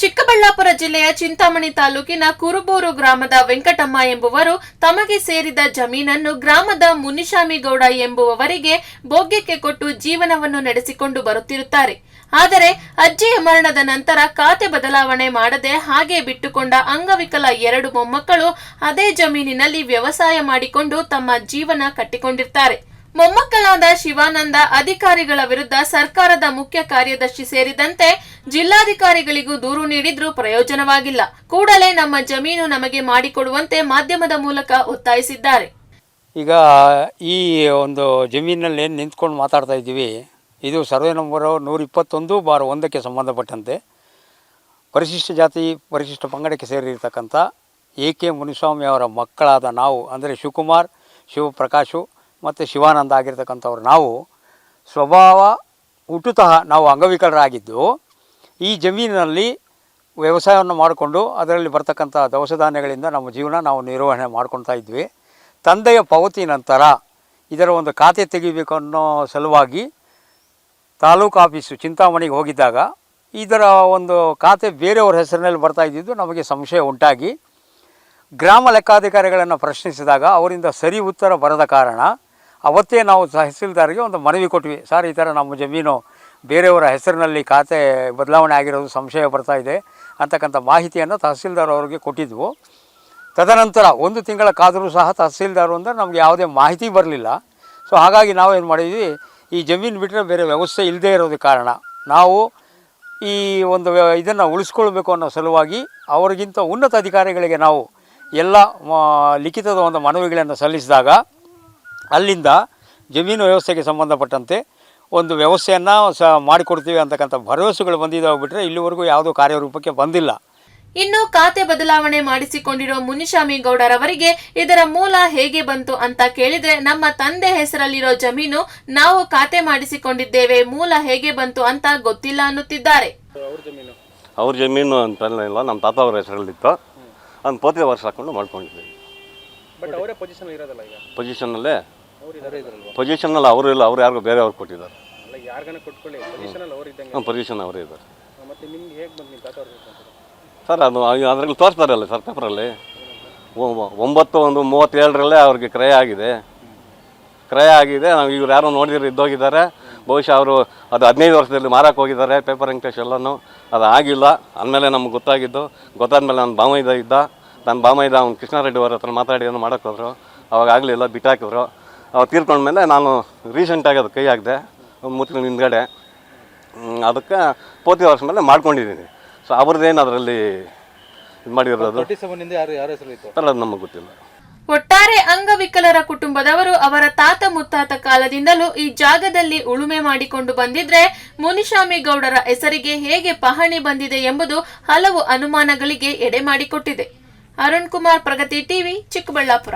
ಚಿಕ್ಕಬಳ್ಳಾಪುರ ಜಿಲ್ಲೆಯ ಚಿಂತಾಮಣಿ ತಾಲೂಕಿನ ಕುರುಬೂರು ಗ್ರಾಮದ ವೆಂಕಟಮ್ಮ ಎಂಬುವರು ತಮಗೆ ಸೇರಿದ ಜಮೀನನ್ನು ಗ್ರಾಮದ ಮುನಿಶಾಮಿಗೌಡ ಎಂಬುವವರಿಗೆ ಭೋಗ್ಯಕ್ಕೆ ಕೊಟ್ಟು ಜೀವನವನ್ನು ನಡೆಸಿಕೊಂಡು ಬರುತ್ತಿರುತ್ತಾರೆ. ಆದರೆ ಅಜ್ಜಿಯ ಮರಣದ ನಂತರ ಖಾತೆ ಬದಲಾವಣೆ ಮಾಡದೆ ಹಾಗೆ ಬಿಟ್ಟುಕೊಂಡ ಅಂಗವಿಕಲ ಎರಡು ಮೊಮ್ಮಕ್ಕಳು ಅದೇ ಜಮೀನಿನಲ್ಲಿ ವ್ಯವಸಾಯ ಮಾಡಿಕೊಂಡು ತಮ್ಮ ಜೀವನ ಕಟ್ಟಿಕೊಂಡಿರ್ತಾರೆ. ಮೊಮ್ಮಕ್ಕಳಾದ ಶಿವಾನಂದ ಅಧಿಕಾರಿಗಳ ವಿರುದ್ಧ ಸರ್ಕಾರದ ಮುಖ್ಯ ಕಾರ್ಯದರ್ಶಿ ಸೇರಿದಂತೆ ಜಿಲ್ಲಾಧಿಕಾರಿಗಳಿಗೂ ದೂರು ನೀಡಿದ್ರೂ ಪ್ರಯೋಜನವಾಗಿಲ್ಲ. ಕೂಡಲೇ ನಮ್ಮ ಜಮೀನು ನಮಗೆ ಮಾಡಿಕೊಡುವಂತೆ ಮಾಧ್ಯಮದ ಮೂಲಕ ಒತ್ತಾಯಿಸಿದ್ದಾರೆ. ಈಗ ಈ ಒಂದು ಜಮೀನಲ್ಲಿ ಏನು ನಿಂತ್ಕೊಂಡು ಮಾತಾಡ್ತಾ ಇದ್ದೀವಿ, ಇದು ಸರ್ವೆ ನಂಬರ್ ನೂರ ಇಪ್ಪತ್ತೊಂದು ಬಾರ್ ಒಂದಕ್ಕೆ ಸಂಬಂಧಪಟ್ಟಂತೆ ಪರಿಶಿಷ್ಟ ಜಾತಿ, ಪರಿಶಿಷ್ಟ ಪಂಗಡಕ್ಕೆ ಸೇರಿರ್ತಕ್ಕಂಥ ಎ ಕೆ ಮುನಿಸ್ವಾಮಿ ಅವರ ಮಕ್ಕಳಾದ ನಾವು, ಅಂದರೆ ಶಿವಕುಮಾರ್, ಶಿವಪ್ರಕಾಶು ಮತ್ತು ಶಿವಾನಂದ ಆಗಿರ್ತಕ್ಕಂಥವ್ರು ನಾವು, ಸ್ವಭಾವ ಹುಟ್ಟುತಃ ನಾವು ಅಂಗವಿಕಲರಾಗಿದ್ದು, ಈ ಜಮೀನಿನಲ್ಲಿ ವ್ಯವಸಾಯವನ್ನು ಮಾಡಿಕೊಂಡು ಅದರಲ್ಲಿ ಬರ್ತಕ್ಕಂಥ ದವಸ ಧಾನ್ಯಗಳಿಂದ ನಮ್ಮ ಜೀವನ ನಾವು ನಿರ್ವಹಣೆ ಮಾಡ್ಕೊತಾ ಇದ್ವಿ. ತಂದೆಯ ಪಾವತಿ ನಂತರ ಇದರ ಒಂದು ಖಾತೆ ತೆಗಿಬೇಕು ಅನ್ನೋ ಸಲುವಾಗಿ ತಾಲೂಕು ಆಫೀಸು ಚಿಂತಾಮಣಿಗೆ ಹೋಗಿದ್ದಾಗ ಇದರ ಒಂದು ಖಾತೆ ಬೇರೆಯವ್ರ ಹೆಸರಿನಲ್ಲಿ ಬರ್ತಾ ಇದ್ದಿದ್ದು ನಮಗೆ ಸಂಶಯ ಉಂಟಾಗಿ, ಗ್ರಾಮ ಲೆಕ್ಕಾಧಿಕಾರಿಗಳನ್ನು ಪ್ರಶ್ನಿಸಿದಾಗ ಅವರಿಂದ ಸರಿ ಉತ್ತರ ಬರದ ಕಾರಣ ಅವತ್ತೇ ನಾವು ತಹಸೀಲ್ದಾರ್ಗೆ ಒಂದು ಮನವಿ ಕೊಟ್ವಿ. ಸರ್, ಈ ಥರ ನಮ್ಮ ಜಮೀನು ಬೇರೆಯವರ ಹೆಸರಿನಲ್ಲಿ ಖಾತೆ ಬದಲಾವಣೆ ಆಗಿರೋದು ಸಂಶಯ ಬರ್ತಾ ಇದೆ ಅಂತಕ್ಕಂಥ ಮಾಹಿತಿಯನ್ನು ತಹಸೀಲ್ದಾರ್ ಅವರಿಗೆ ಕೊಟ್ಟಿದ್ವು. ತದನಂತರ ಒಂದು ತಿಂಗಳ ಕಾದರೂ ಸಹ ತಹಸೀಲ್ದಾರ್ ಅಂದರೆ ನಮಗೆ ಯಾವುದೇ ಮಾಹಿತಿ ಬರಲಿಲ್ಲ. ಸೊ, ಹಾಗಾಗಿ ನಾವು ಏನು ಮಾಡಿದ್ವಿ, ಈ ಜಮೀನು ಬಿಟ್ಟರೆ ಬೇರೆ ವ್ಯವಸ್ಥೆ ಇಲ್ಲದೇ ಇರೋದು ಕಾರಣ. ನಾವು ಈ ಒಂದು ಇದನ್ನು ಉಳಿಸ್ಕೊಳ್ಬೇಕು ಅನ್ನೋ ಸಲುವಾಗಿ ಅವರಿಗಿಂತ ಉನ್ನತ ಅಧಿಕಾರಿಗಳಿಗೆ ನಾವು ಎಲ್ಲ ಲಿಖಿತದ ಒಂದು ಮನವಿಗಳನ್ನು ಸಲ್ಲಿಸಿದಾಗ ಅಲ್ಲಿಂದ ಜಮೀನು ವ್ಯವಸ್ಥೆಗೆ ಸಂಬಂಧಪಟ್ಟಂತೆ ಒಂದು ವ್ಯವಸ್ಥೆಯನ್ನು ಸ ಮಾಡಿಕೊಡ್ತೀವಿ ಅಂತಕ್ಕಂಥ ಭರವಸೆಗಳು ಬಂದಿದ್ದಾವೆ ಬಿಟ್ಟರೆ ಇಲ್ಲಿವರೆಗೂ ಯಾವುದೂ ಕಾರ್ಯರೂಪಕ್ಕೆ ಬಂದಿಲ್ಲ. ಇನ್ನು ಖಾತೆ ಬದಲಾವಣೆ ಮಾಡಿಸಿಕೊಂಡಿರೋ ಮುನಿಶಾಮಿ ಗೌಡರವರಿಗೆ ಇದರ ಮೂಲ ಹೇಗೆ ಬಂತು ಅಂತ ಕೇಳಿದ್ರೆ ನಮ್ಮ ತಂದೆ ಹೆಸರಲ್ಲಿರೋ ಜಮೀನು ನಾವು ಖಾತೆ ಮಾಡಿಸಿಕೊಂಡಿದ್ದೇವೆ ಮೂಲ ಹೇಗೆ ಬಂತು ಅಂತ ಗೊತ್ತಿಲ್ಲ ಅನ್ನುತ್ತಿದ್ದಾರೆ. ಅವ್ರ ಜಮೀನು? ಅಂತ ಇಲ್ಲ ನಮ್ಮ ತಾತ ಅವರ ಹೆಸರಲ್ಲಿತ್ತು. ಅದನ್ನು ಪೋತಿ ವರ್ಷ ಹಾಕೊಂಡು ಮಾಡ್ಕೊಂಡಿದ್ವಿ ಬಟ್ ಅವರೇ ಪೊಸಿಷನ್ ಇರೋದಲ್ಲ ಈಗ? ಪೊಸಿಷನ್ನಲ್ಲೇ ಅವ್ರು ಅಲ್ಲಿ? ಅವರು ಇಲ್ಲ ಅವ್ರು ಯಾರಿಗೂ ಬೇರೆ ಅವ್ರು ಕೊಟ್ಟಿದ್ದಾರೆ ಪೊಸಿಷನ್ ಅವ್ರು ಇದ್ದಂಗೆ. ಹಾಂ ಪೊಸಿಷನ್ ಅವರೇ ಇದ್ದಾರೆ. ಸರ್ ಅದು ಅದರಲ್ಲಿ ತೋರಿಸ್ತಾರಲ್ಲ ಸರ್ ಪೇಪರಲ್ಲಿ ಒಂಬತ್ತು ಒಂದು ಮೂವತ್ತೇಳರಲ್ಲೇ ಅವ್ರಿಗೆ ಕ್ರಯ ಆಗಿದೆ. ಕ್ರಯ ಆಗಿದೆ ನಾವು ಇವ್ರು ಯಾರೋ ನೋಡಿದ್ರೆ ಇದ್ದೋಗಿದ್ದಾರೆ. ಬಹುಶಃ ಅವರು ಅದು ಹದಿನೈದು ವರ್ಷದಲ್ಲಿ ಮಾರಕ್ಕೆ ಹೋಗಿದ್ದಾರೆ ಪೇಪರ್ ವೆಂಕಟೇಶ್ ಎಲ್ಲನೂ ಅದು ಆಗಿಲ್ಲ ಅಂದಮೇಲೆ ನಮ್ಗೆ ಗೊತ್ತಾಗಿದ್ದು. ಗೊತ್ತಾದ್ಮೇಲೆ ನನ್ನ ಬಾಮೈದ ಇದ್ದ. ನನ್ನ ಬಾಮೈದ ಅವ್ನು ಕೃಷ್ಣಾರೆಡ್ಡಿ ಅವ್ರ ಹತ್ರ ಮಾತಾಡಿ ಏನೋ ಮಾಡೋಕ್ಕೋದ್ರು ಅವಾಗ ಆಗಲಿಲ್ಲ ಬಿಟ್ಟಾಕಿದ್ರು. ತೀರ್ಕೊಂಡ್ಮೇಲೆ ನಾನು ರೀಸೆಂಟಾಗಿ ಅದು ಕೈ ಹಾಕಿದೆ ಮೂತಿ ಹಿಂದ್ಗಡೆ. ಅದಕ್ಕೆ ಪೋತಿ ವರ್ಷ ಮೇಲೆ ಮಾಡ್ಕೊಂಡಿದ್ದೀನಿ. ಸೊ ಅವ್ರದ್ದೇನು ಅದರಲ್ಲಿ ಇದು ಮಾಡಿರೋದು ತರ್ಟಿ ಸೆವೆನ್ ಇಂದ ಯಾರು ಯಾರ ಹೆಸರು ಇತ್ತು? ಅಲ್ಲ ಅದು ನಮಗೆ ಗೊತ್ತಿಲ್ಲ. ಒಟ್ಟಾರೆ ಅಂಗವಿಕಲರ ಕುಟುಂಬದವರು ಅವರ ತಾತ ಮುತ್ತಾತ ಕಾಲದಿಂದಲೂ ಈ ಜಾಗದಲ್ಲಿ ಉಳುಮೆ ಮಾಡಿಕೊಂಡು ಬಂದಿದ್ರೆ ಮುನಿಶಾಮಿ ಗೌಡರ ಹೆಸರಿಗೆ ಹೇಗೆ ಪಹಣಿ ಬಂದಿದೆ ಎಂಬುದು ಹಲವು ಅನುಮಾನಗಳಿಗೆ ಎಡೆ ಮಾಡಿಕೊಟ್ಟಿದೆ. ಅರುಣ್ ಕುಮಾರ್ ಪ್ರಗತಿ ಟಿವಿ ಚಿಕ್ಕಬಳ್ಳಾಪುರ.